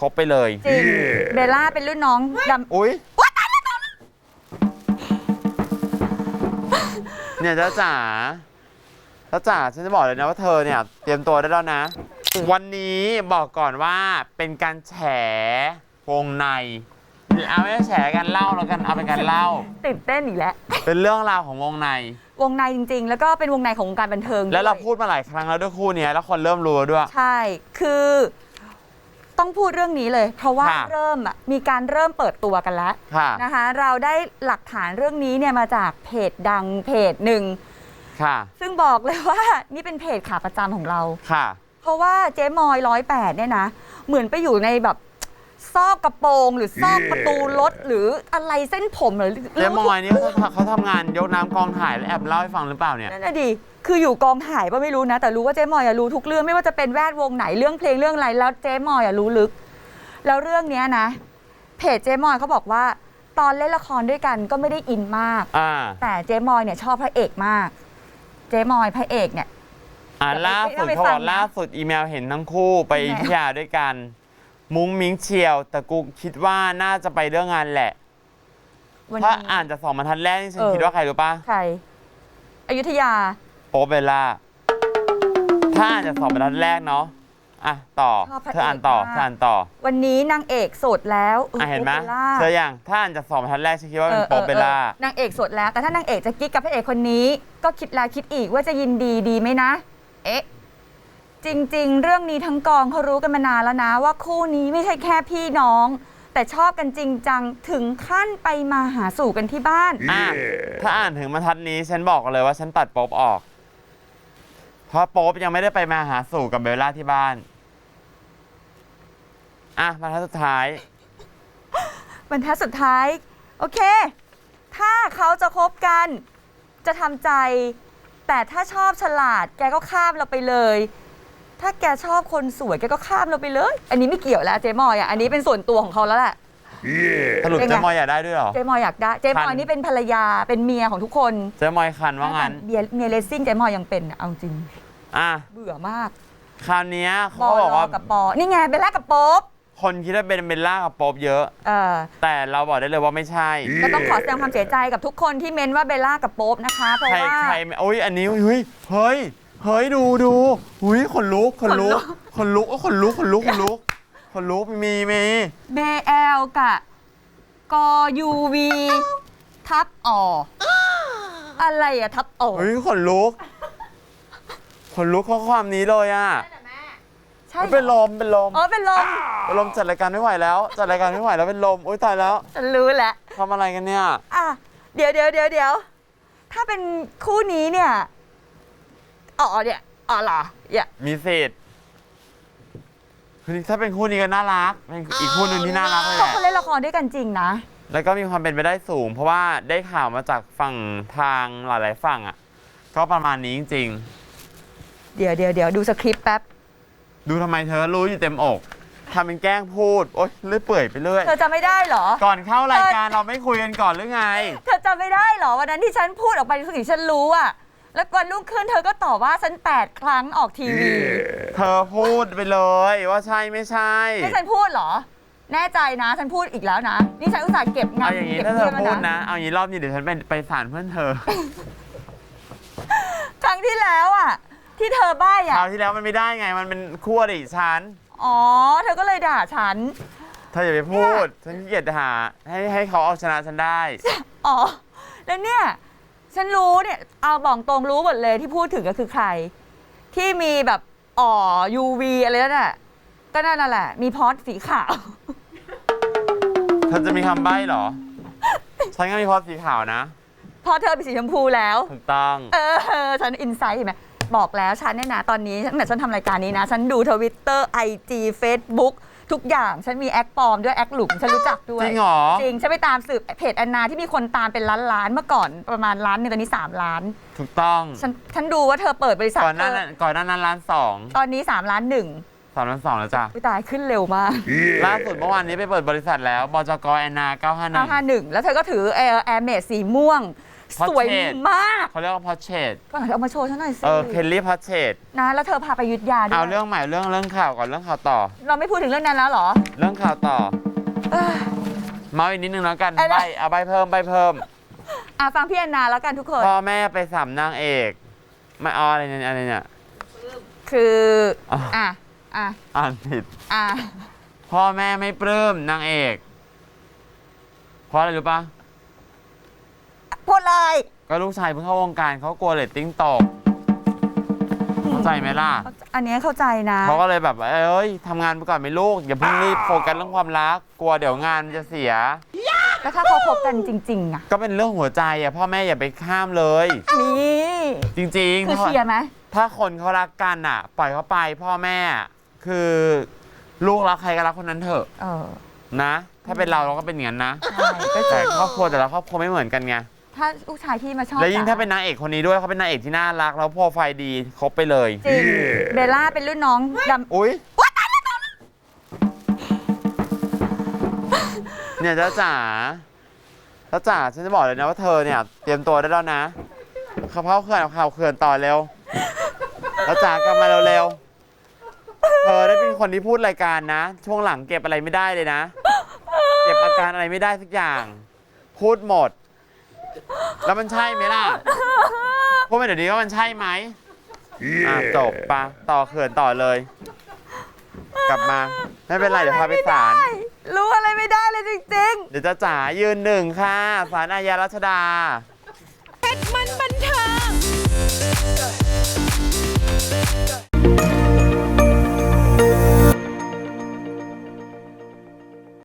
ครบไปเลย จริงเบลล่าเป็นรุ่นน้องดำ อุ้ยเนี่ยจ้าจ๋าจ้าจ๋าฉันจะบอกเลยนะว่าเธอเนี่ย เตรียมตัวได้แล้วนะ วันนี้บอกก่อนว่าเป็นการแฉวงใน เอาไม่แฉกันเล่าแล้วกันเอาเป็นการเล่า ตื่นเต้นอีกแล้ว เป็นเรื่องราวของวงใน วงในจริง ๆ แล้วก็เป็นวงในของวงการบันเทิงแล้วเราพูดมาหลายครั้งแล้วด้วยคู่เนี้ยแล้วคนเริ่มรู้แล้วด้วย ใช่ คือ ต้องพูดเรื่องนี้เลย เพราะว่าค่ะเริ่มอะมีการเริ่มเปิดตัวกันแล้วค่ะนะคะ เราได้หลักฐานเรื่องนี้เนี่ยมาจากเพจดังเพจหนึ่ง ค่ะ ซึ่งบอกเลยว่า นี่เป็นเพจขาประจำของเรา ค่ะ เพราะว่าเจ๊มอยร้อยแปดเนี่ยนะ เหมือนไปอยู่ในแบบ ซอกกระโปรงหรือซอกประตูรถหรืออะไรเส้นผมหรือเจ๊มอยนี่เขาเขาทำงานยกน้ำกองถ่ายแล้วแอบเล่าให้ฟังหรือเปล่าเนี่ย นั่นน่ะดิคืออยู่กองถ่ายก็ไม่รู้นะ แต่รู้ว่าเจ๊มอยอะรู้ทุกเรื่องไม่ว่าจะเป็นแวดวงไหนเรื่องเพลงเรื่องอะไรแล้วเจ๊มอยอะรู้ลึก แล้วเรื่องเนี้ยนะ เพจเจ๊มอยเขาบอกว่า ตอนเล่นละครด้วยกันก็ไม่ได้อินมาก อ่า แต่เจ๊มอยเนี่ยชอบพระเอกมาก เจ๊มอยพระเอกเนี่ย อ่าเดี๋ยวล่าสุดไปเขาฟับงอกนะล่าสุดอีเมลเห็นทั้งคู่ไปยังไงอยุธยาด้วยกัน มุ้งมิ้งเชียว แต่กูคิดว่าน่าจะไปเรื่องงานแหละ วันถ้านี้ อ่านจากสองบรรทัดแรกนี่ฉันเออ คิดว่าใครรู้ปะใครอยุธยา โป๊ปเบลล่าถ้าอ่านจากสองบรรทัดแรกเนาะอะต่อชอบพระเธออ่านต่อเอกมาก เธออ่านต่อวันนี้นางเอกโสดแล้วอออะเห็นไหมโป๊ปบลล่าเธออย่างถ้าอ่านจากสองบรรทัดแรกฉันคิดว่าเป็นออโป๊ปเบลล่าออออนางเอกโสดแล้ว แต่ถ้านางเอกจะกิ๊กกับพระเอกคนนี้ ก็คิดแล้วคิดอีกว่าจะยินดีดีไหมนะ เอ๊ะ จริง ๆ เรื่องนี้ทั้งกองเขารู้กันมานานแล้วนะ ว่าคู่นี้ไม่ใช่แค่พี่น้อง แต่ชอบกันจริงจังถึงขั้นไปมาหาสู่กันที่บ้าน อะถ้าอ่านถึงบรรทัดนี้ฉันบอกเลยว่าฉันตัดโป๊ปออก เพราะโป๊ปยังไม่ได้ไปมาหาสู่กับเบลล่าที่บ้าน อะบรรทัดสุดท้าย บรรทัดสุดท้าย โอเค ถ้าเขาจะคบกัน จะทำใจ แต่ถ้าชอบฉลาด แกก็ข้ามเราไปเลย ถ้าแกชอบคนสวยแกก็ข้ามเราไปเลย อันนี้ไม่เกี่ยวแล้วเจ๊มอยอะอันนี้เป็นส่วนตัวของเขาแล้วแหละ สรุปเป็นไงเจ๊มอยอยากได้ด้วยเหรอ เจ๊มอยอยากได้ เจ๊มคัอยนนี่เป็นภรรยาเป็นเมียของทุกคนเจ๊มอยคันว่างั้นเมียเมียเลสซิ่งเจ๊มอยยังเป็นอะเอาจริง อะเบื่อมากคราวเนี้ยบเขาอบอกลว่า กับปอ นี่ไงเบลล่ากับโป๊ปคนคิดว่าเป็นเบลล่ากับโป๊ปเยอะ เออ แต่เราบอกได้เลยว่าไม่ใช่ ก็ต้องขอแสดงความเสียใจกับทุกคนที่เม้นว่าเบลล่ากับโป๊ปนะคะ เพราะใครว่า ใครโอ้ยอันนี้เฮ้ยเฮ้ย เฮ้ยดูดูอุ้ยขนลุกขนลุกขนลุกขนลุกขนลุกขนลุกขนลุกมีมีเบเอลกับกยูวีทับออะไรอะทับอเฮ้ยขนลุกขนลุกข้อความนี้เลยอะใช่หรอเป็นลมเป็นลมอ๋อเป็นลมเป็นลมจัดรายการไม่ไหวแล้วจัดรายการไม่ไหวแล้วเป็นลมอุ้ยตายแล้วฉันรู้แล้วทำอะไรกันเนี่ย อะเดี๋ยวเดี๋ยวเดี๋ยวเดี๋ยวถ้าเป็นคู่นี้เนี่ย อ๋อเนี่ยอ๋อเหรอเนี่ยมีสิทธิ์คือถ้าเป็นคู่นี้ก็น่ารักเป็นอีกคู่หนึ่งที่น่ารักเลยแหก็ละเขาเล่นละครด้วยกันจริงนะ แล้วก็มีความเป็นไปได้สูง เพราะว่าได้ข่าวมาจากฝั่งทางหลาย ๆ ฝั่งอะ ก็ประมาณนี้จริง เดี๋ยวเดี๋ยวเดี๋ยวดูสคริปต์แป๊บ ๆ ดูทำไมเธอรู้อยู่เต็มอกทำเป็นแกล้งพูด โอ๊ยเลื่อยเปื่อยไปเรื่อย เธอจำไม่ได้เหรอ ก่อนเข้ารายการเราไม่คุยกันก่อนหรือไง เธอจำไม่ได้เหรอวันนั้นที่ฉันพูดออกไปทุกสิ่งที่ฉันรู้อะ แล้ววันรุ่งขึ้นเธอก็ตอบว่าฉันแปดครั้งออกทีวีเธอพูดไปเลยว่าใช่ไม่ใช่นี่ฉันพูดเหรอ แน่ใจนะ ฉันพูดอีกแล้วนะ นี่ฉันอุตส่าห์เก็บงาเอานอย่างนี้เก็บถ้าเธอเรื่องพูแล้วดนะเอาอย่างนี้รอบนี้เดี๋ยวฉันไปไปสารเพื่อนเธอครั้งที่แล้วอะที่เธอใบ้คอะราวที่แล้วมันไม่ได้ไงมันเป็นคู่อริฉันอ๋อ เธอก็เลยด่าฉัน เธออย่าไปพูด ฉันขี้เกียจหาให้ให้เขาเอาชนะฉันได้ อ๋อ แล้วเนี่ย ฉันรู้เนี่ย เอาบอกตรงรู้หมดเลยที่พูดถึงก็คือใคร ที่มีแบบอ๋อ UV อะไรนั่นน่ะก็นั่นน่ะแหละ มีพอดสีขาว เธอจะมีคำใบ้เหรอ ฉันก็มีพอสีขาวนะ พอเธอเป็นสีชมพูแล้ว ถูกต้อง เออ ฉันอินไซต์เห็นไหมบอกแล้วฉันเนี่ยนะ ตอนนี้ตั้งแต่ฉันทำรายการนี้นะ ฉันดูทวิตเตอร์ไอจีเฟซบุ๊ก ทุกอย่างฉันมีแอคปลอมด้วยแอคหลุมฉันรู้จักด้วยจริงเหรอ จริงฉันไปตามสืบเพจแอนนาที่มีคนตามเป็นล้านล้านๆเมื่อก่อนประมาณล้านหนึงตอนนี้ 3 ล้าน ถูกต้อง ฉันฉันดูว่าเธอเปิดบริษัทก่อนหน้าเธอนั้นก่อนหน้านั้นร้านสองตอนนี้ 3 ล้านหนึ่งสามล้านสองแล้วจ้ะอุ๊ยตายขึ้นเร็วมากล่าสุดเมื่อวานนี้ไปเปิดบริษัทแล้วบจกแอนนา951 951 แล้วเธอก็ถือแอร์แอร์เมดสีม่วง Portrait สวยมากเขาเรียกว่าพอเชดก็เอามาโชว์ฉันหน่อยสิเออเคลลี่พอเชดนะแล้วเธอพาไปอยุทธยาด้วเอายเรื่องใหม่เรื่องเรื่องข่าวก่อนเรื่องข่าวต่อ เราไม่พูดถึงเรื่องนั้นแล้วเหรอเรื่องข่าวต่อ เอ้ย เมาอีกนิดนึงแล้วกันอะไร ใบเอาใบเพิ่มใบเพิ่ม อะฟังพี่แอนนาแล้วกันทุกคน พ่อแม่ไปสามนางเอกไม่เอาอะไรเนี่ยอะไรเนี่ย คืออะอะอะอ่านผิด อะพ่อแม่ไม่ปลื้มนางเอก เพราะอะไรรู้ปะพูด เลย ก็ลูกชายเพิ่งเข้าวงการเขากลัวเรตติ้งตกเข้าใจไหมล่ะอันนี้เข้าใจนะเขาก็เลยแบบว่าเอ้ยทำงานไปก่อนไหมลูกอย่าเพิ่งรีบโฟกัสเรื่องความรักกลัวเดี๋ยวงานมันจะเสีย แล้วถ้าเขาคบกันจริงๆอะก็เป็นเรื่องหัวใจอะพ่อแม่อย่าไปข้ามเลย นี่จริงๆคือถ้าเชียร์ไหมถ้าคนเขารักกันอะ ปล่อยเขาไปพ่อแม่คือลูกรักใครก็รักคนนั้นเถอะเออนะ ถ้าเป็นเราเราก็เป็นอย่างนั้นนะ ใช่ก็จแต่ริงครอบครัวแต่ละครอบครัวไม่เหมือนกันไง ถ้าลูกชายพี่มาชอบแล้วยิ่งจ๋ถ้าเป็นนางเอกคนนี้ด้วยเขาเป็นนางเอกที่น่ารัก แล้วโปรไฟล์ดีครบไปเลยจริงเบลล่าเป็นรุ่นน้องดำอุ้ยเนี่ยจ้าจ๋าจ้าจ๋าฉันจะบอกเลยนะว่าเธอเนี่ย เตรียมตัวได้แล้วนะเขาเผาเขื่อนเอาข่าวเขื่อนต่อเร็วจ้าจ๋ากลับมาเร็วๆเธอได้เป็นคนที่พูดรายการนะ ช่วงหลังเก็บอะไรไม่ได้เลยนะ เก็บอาการอะไรไม่ได้สักอย่าง พูดหมด แล้วมันใช่ไหมล่ะพูดไปเดี๋ยวนี้ว่ามันใช่ไหมอะจบปะต่อเขื่อนต่อเลย กลับมาไม่เป็นไรเดี๋ยวพาไปศาลไม่ได้รู้อะไรไม่ได้เลยจริงเดี๋ยวจะจ๋ายืนหนึ่งค่ะศาลอาญารัชดา ๆเพชรมันบันเทิง